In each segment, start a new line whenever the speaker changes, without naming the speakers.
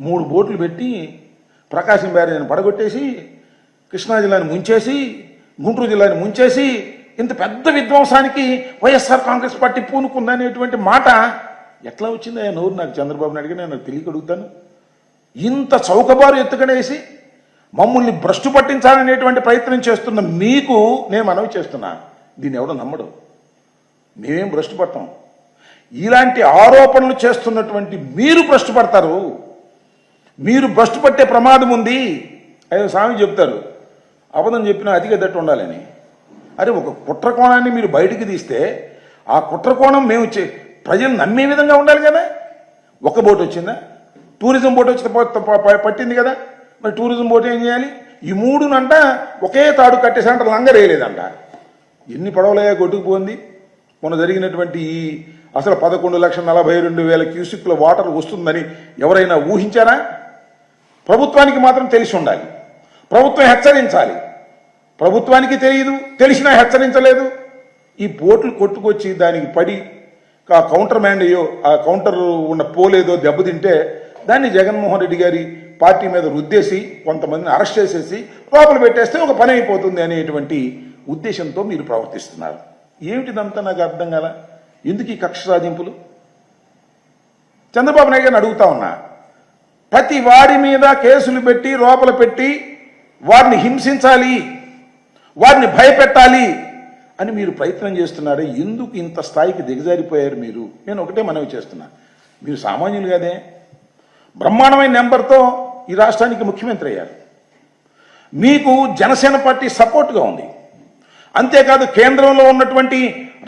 మూడు బోట్లు పెట్టి ప్రకాశం బ్యారేజ్ని పడగొట్టేసి కృష్ణా జిల్లాని ముంచేసి గుంటూరు జిల్లాని ముంచేసి ఇంత పెద్ద విధ్వంసానికి వైఎస్ఆర్ కాంగ్రెస్ పార్టీ పూనుకుందనేటువంటి మాట ఎట్లా వచ్చింది ఆయన నోరు? నాకు చంద్రబాబు నాయుడు గారు నేను తెలియక అడుగుతాను. ఇంత చౌకబారు ఎత్తుకనేసి మమ్మల్ని భ్రష్టు పట్టించాలనేటువంటి ప్రయత్నం చేస్తున్న మీకు నేను మనవి చేస్తున్నా. దీన్ని ఎవడో నమ్మడు. మేమేం భ్రష్టు పడతాం ఇలాంటి ఆరోపణలు చేస్తున్నటువంటి మీరు భ్రష్టు పడతారు. మీరు భ్రష్టు పట్టే ప్రమాదం ఉంది. అయ్యో స్వామి చెప్తారు. అబద్ధం చెప్పినా అతిగా దట్టు ఉండాలని. అరే ఒక కుట్ర కోణాన్ని మీరు బయటికి తీస్తే ఆ కుట్ర కోణం మేము చే- ప్రజలు నమ్మే విధంగా ఉండాలి కదా? ఒక బోట్ వచ్చిందా? టూరిజం బోట్ వచ్చి పట్టింది కదా? మరి టూరిజం బోట్ ఏం చేయాలి? ఈ మూడునంట ఒకే తాడు కట్టేసంట లంగరేయలేదంట ఎన్ని పడవలయ్యా కొట్టుకుపోయింది మొన్న జరిగినటువంటి ఈ అసలు పదకొండు లక్షల నలభై రెండు వేల క్యూసిక్ల వాటర్ వస్తుందని ఎవరైనా ఊహించారా? ప్రభుత్వానికి మాత్రం తెలిసి ఉండాలి. ప్రభుత్వం హెచ్చరించాలి. ప్రభుత్వానికి తెలియదు తెలిసినా హెచ్చరించలేదు. ఈ బోట్లు కొట్టుకొచ్చి దానికి పడి ఆ కౌంటర్ మ్యాన్ అయ్యో ఆ కౌంటర్ ఉన్న పోలేదో దెబ్బతింటే దాన్ని జగన్మోహన్ రెడ్డి గారి పార్టీ మీద రుద్దేసి కొంతమందిని అరెస్ట్ చేసేసి లోపల పెట్టేస్తే ఒక పని అయిపోతుంది అనేటువంటి ఉద్దేశంతో మీరు ప్రవర్తిస్తున్నారు. ఏమిటిదంతా నాకు అర్థం కాల? ఎందుకు ఈ కక్ష సాధింపులు? చంద్రబాబు నాయుడు గారిని అడుగుతా ఉన్నా. ప్రతి వాడి మీద కేసులు పెట్టి లోపల పెట్టి వారిని హింసించాలి వారిని భయపెట్టాలి అని మీరు ప్రయత్నం చేస్తున్నారే ఎందుకు ఇంత స్థాయికి దిగజారిపోయారు మీరు? నేను ఒకటే మనవి చేస్తున్నా. మీరు సామాన్యులు కదే. బ్రహ్మాండమైన నెంబర్తో ఈ రాష్ట్రానికి ముఖ్యమంత్రి అయ్యారు. మీకు జనసేన పార్టీ సపోర్ట్గా ఉంది. అంతేకాదు కేంద్రంలో ఉన్నటువంటి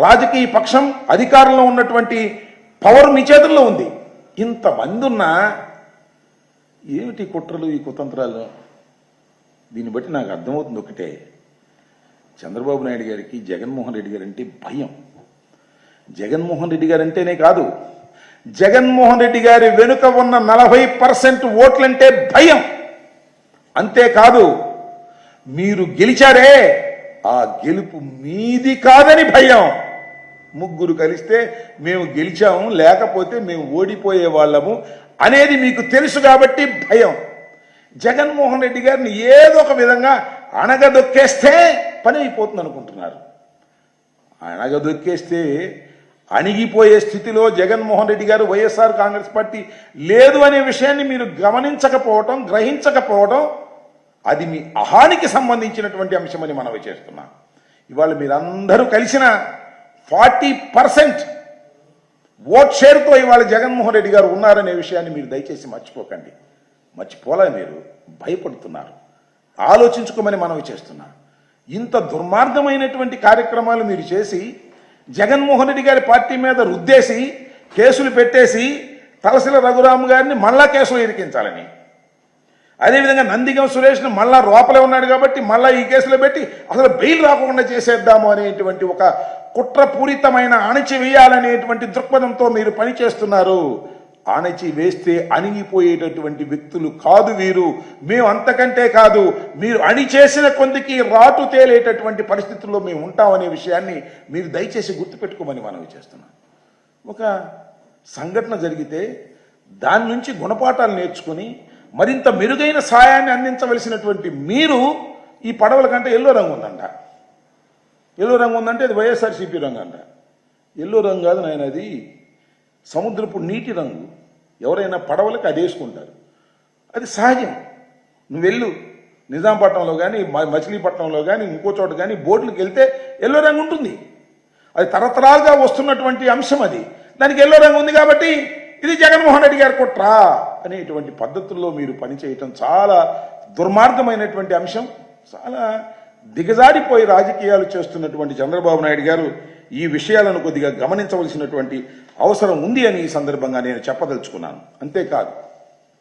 రాజకీయ పక్షం అధికారంలో ఉన్నటువంటి పవర్ మీ చేతుల్లో ఉంది. ఇంతమంది ఉన్నా ఏమిటి కుట్రలు ఈ కుతంత్రాలు? దీన్ని బట్టి నాకు అర్థమవుతుంది ఒకటే. చంద్రబాబు నాయుడు గారికి జగన్మోహన్ రెడ్డి గారు అంటే భయం. జగన్మోహన్ రెడ్డి గారు అంటేనే కాదు జగన్మోహన్ రెడ్డి గారి వెనుక ఉన్న నలభై పర్సెంట్ ఓట్లంటే భయం. అంతేకాదు మీరు గెలిచారే ఆ గెలుపు మీది కాదని భయం. ముగ్గురు కలిస్తే మేము గెలిచాము లేకపోతే మేము ఓడిపోయే వాళ్ళము అనేది మీకు తెలుసు కాబట్టి భయం. జగన్మోహన్ రెడ్డి గారిని ఏదో ఒక విధంగా అణగదొక్కేస్తే పని అయిపోతుంది అనుకుంటున్నారు. అణగదొక్కేస్తే అణిగిపోయే స్థితిలో జగన్మోహన్ రెడ్డి గారు వైఎస్ఆర్ కాంగ్రెస్ పార్టీ లేదు అనే విషయాన్ని మీరు గమనించకపోవటం గ్రహించకపోవటం అది మీ అహానికి సంబంధించినటువంటి అంశమని మనవి చేస్తున్నా. ఇవాళ మీరందరూ కలిసిన ఫార్టీ పర్సెంట్ ఓట్ షేర్తో ఇవాళ జగన్మోహన్ రెడ్డి గారు ఉన్నారనే విషయాన్ని మీరు దయచేసి మర్చిపోకండి. మర్చిపోలే మీరు భయపడుతున్నారు. ఆలోచించుకోమని మనవి చేస్తున్నా. ఇంత దుర్మార్గమైనటువంటి కార్యక్రమాలు మీరు చేసి జగన్మోహన్ రెడ్డి గారి పార్టీ మీద రుద్దేసి కేసులు పెట్టేసి తలసిల రఘురామ్ గారిని మళ్ళా కేసులు ఇరికించాలని అదేవిధంగా నందిగం సురేష్ను మళ్ళా లోపలే ఉన్నాడు కాబట్టి మళ్ళా ఈ కేసులో పెట్టి అసలు బెయిల్ రాకుండా చేసేద్దాము అనేటువంటి ఒక కుట్రపూరితమైన అణచివేయాలనేటువంటి దృక్పథంతో మీరు పనిచేస్తున్నారు. అణచి వేస్తే అణిగిపోయేటటువంటి వ్యక్తులు కాదు వీరు. మేము అంతకంటే కాదు. మీరు అణిచేసిన కొందికి రాటు తేలేటటువంటి పరిస్థితుల్లో మేము ఉంటామనే విషయాన్ని మీరు దయచేసి గుర్తుపెట్టుకోమని మనవి చేస్తున్నాం ఒక సంఘటన జరిగితే దాని నుంచి గుణపాఠాలు నేర్చుకుని మరింత మెరుగైన సాయాన్ని అందించవలసినటువంటి మీరు ఈ పడవల కంటే ఎల్లో రంగు ఉందంట. ఎల్లో రంగు ఉందంటే అది వైఎస్ఆర్సీపీ రంగు అంట. ఎల్లో రంగు కాదు నాయన అది సముద్రపు నీటి రంగు. ఎవరైనా పడవలకు అది వేసుకుంటారు. అది సహజం. నువ్వు వెళ్ళు. నిజాంపట్నంలో కానీ మచిలీపట్నంలో కానీ ఇంకో చోట కానీ బోట్లకు వెళ్తే ఎల్లో రంగు ఉంటుంది. అది తరతరాలుగా వస్తున్నటువంటి అంశం అది. దానికి ఎల్లో రంగు ఉంది కాబట్టి ఇది జగన్మోహన్ రెడ్డి గారి కుట్రా అనేటువంటి పద్ధతుల్లో మీరు పనిచేయటం చాలా దుర్మార్గమైనటువంటి అంశం. చాలా దిగజారిపోయి రాజకీయాలు చేస్తున్నటువంటి చంద్రబాబు నాయుడు గారు ఈ విషయాలను కొద్దిగా గమనించవలసినటువంటి అవసరం ఉంది అని ఈ సందర్భంగా నేను చెప్పదలుచుకున్నాను. అంతేకాదు